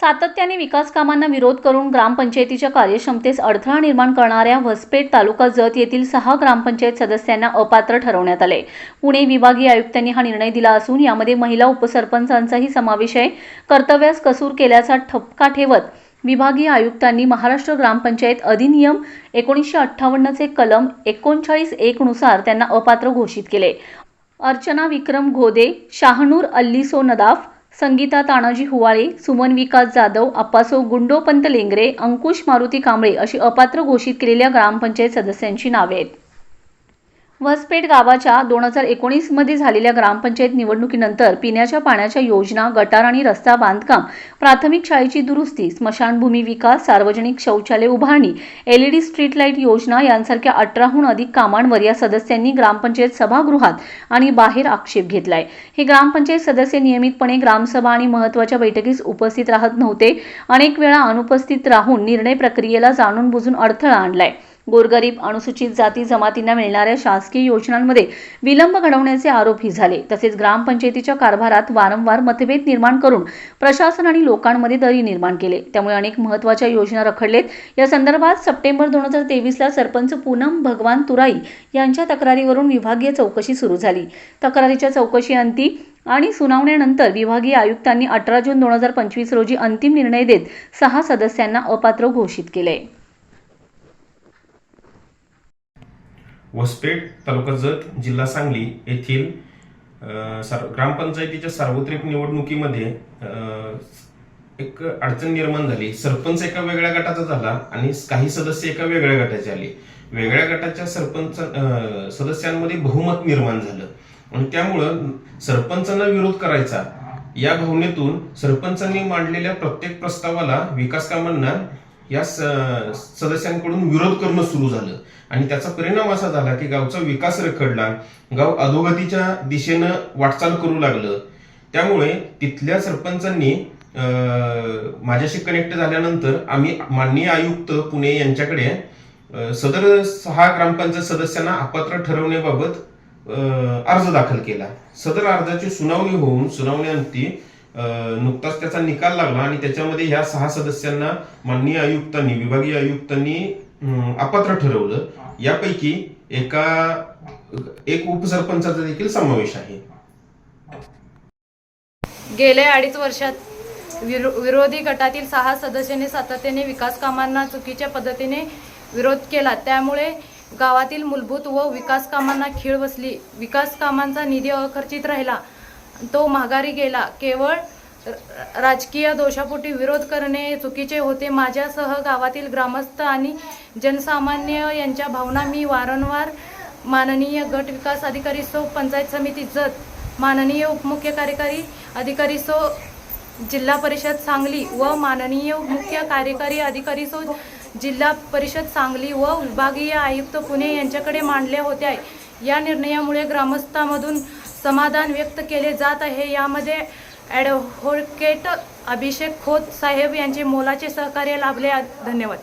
सातत्याने विकास कामांना विरोध करून ग्रामपंचायतीच्या कार्यक्षमतेस अडथळा निर्माण करणाऱ्या वसपेठ तालुका जत येथील सहा ग्रामपंचायत सदस्यांना अपात्र ठरवण्यात आले. पुणे विभागीय आयुक्तांनी हा निर्णय दिला असून यामध्ये महिला उपसरपंचांचाही समावेश आहे. कर्तव्यास कसूर केल्याचा ठपका ठेवत विभागीय आयुक्तांनी महाराष्ट्र ग्रामपंचायत अधिनियम एकोणीसशे अठ्ठावन्नचे कलम एकोणचाळीस एकनुसार त्यांना अपात्र घोषित केले. अर्चना विक्रम घोदे शहानूर अल्लिसो नदाफ संगीता तानाजी हुवाळे सुमन विकास जाधव अप्पासो गुंडोपंत लेंगरे अंकुश मारुती कांबळे अशी अपात्र घोषित केलेल्या ग्रामपंचायत सदस्यांची नावे आहेत. वसपेठ गावाच्या दोन हजार एकोणीसमध्ये झालेल्या ग्रामपंचायत निवडणुकीनंतर पिण्याच्या पाण्याच्या योजना गटार आणि रस्ता बांधकाम प्राथमिक शाळेची दुरुस्ती स्मशानभूमी विकास सार्वजनिक शौचालय उभारणी एलईडी स्ट्रीट लाइट योजना यांसारख्या अठराहून अधिक कामांवर या सदस्यांनी ग्रामपंचायत सभागृहात आणि बाहेर आक्षेप घेतलाय. हे ग्रामपंचायत सदस्य नियमितपणे ग्रामसभा आणि महत्त्वाच्या बैठकीस उपस्थित राहत नव्हते. अनेक वेळा अनुपस्थित राहून निर्णय प्रक्रियेला जाणून बुजून अडथळा आणलाय. गोरगरीब अनुसूचित जाती जमातींना मिळणाऱ्या शासकीय योजनांमध्ये विलंब घडवण्याचे आरोपही झाले. तसेच ग्रामपंचायतीच्या कारभारात वारंवार मतभेद निर्माण करून प्रशासन आणि लोकांमध्ये दरी निर्माण केले. त्यामुळे अनेक महत्त्वाच्या योजना रखडलेत. या संदर्भात सप्टेंबर दोन हजार तेवीसला सरपंच पूनम भगवान तुराई यांच्या तक्रारीवरून विभागीय चौकशी सुरू झाली. तक्रारीच्या चौकशीअंती आणि सुनावण्यानंतर विभागीय आयुक्तांनी अठरा जून दोन हजार पंचवीस रोजी अंतिम निर्णय देत सहा सदस्यांना अपात्र घोषित केले. वसपेठ तालुका जत जिल्हा सांगली येथील सार ग्रामपंचायतीच्या सार्वत्रिक निवडणुकीमध्ये एक अडचण निर्माण झाली. सरपंच एका वेगळ्या गटाचा झाला आणि काही सदस्य एका वेगळ्या गटाचे आले. वेगळ्या गटाच्या सरपंच सदस्यांमध्ये बहुमत निर्माण झालं. आणि त्यामुळं सरपंचांना विरोध करायचा या भावनेतून सरपंचांनी मांडलेल्या प्रत्येक प्रस्तावाला विकास कामांना या सदस्यांकडून विरोध करणं सुरू झालं. आणि त्याचा परिणाम असा झाला की गावचा विकास रखडला गाव अधोगतीच्या दिशेनं वाटचाल करू लागलं. त्यामुळे तिथल्या सरपंचांनी अं, माझ्याशी कनेक्ट झाल्यानंतर आम्ही माननीय आयुक्त पुणे यांच्याकडे सदर सहा ग्रामपंचायत सदस्यांना अपात्र ठरवण्याबाबत अर्ज दाखल केला. सदर अर्जाची सुनावणी होऊन सुनावणी अंती नुकताच त्याचा निकाल लागला आणि त्याच्यामध्ये ह्या सहा सदस्यांना माननीय आयुक्तांनी विभागीय आयुक्तांनी अपात्र ठरवलं. यापैकी एका एक उपसरपंचाचा देखील समावेश आहे. गेल्या अडीच वर्षात विरो विरोधी गटातील सहा सदस्यांनी सातत्याने विकास कामांना चुकीच्या पद्धतीने विरोध केला. त्यामुळे गावातील मूलभूत व विकास कामांना खीळ बसली. विकास कामांचा निधी अखर्चित राहिला. तो माघारी गेला. केवळ राजकीय दोषापोटी विरोध करणे चुकीचे होते. माझ्यासह गावातील ग्रामस्थ आणि जनसामान्य यांच्या भावना मी वारंवार माननीय गट विकास अधिकारी सो पंचायत समिती जत माननीय उपमुख्य कार्यकारी अधिकारी सो जिल्हा परिषद सांगली व माननीय मुख्य कार्यकारी अधिकारी सो जिल्हा परिषद सांगली व विभागीय आयुक्त पुणे यांच्याकडे मांडल्या होत्या. या निर्णयामुळे ग्रामस्थांमधून समाधान व्यक्त केले जात आहे. यामध्ये ॲडव्होकेट अभिषेक खोत साहेब यांचे मोलाचे सहकार्य लाभले. धन्यवाद.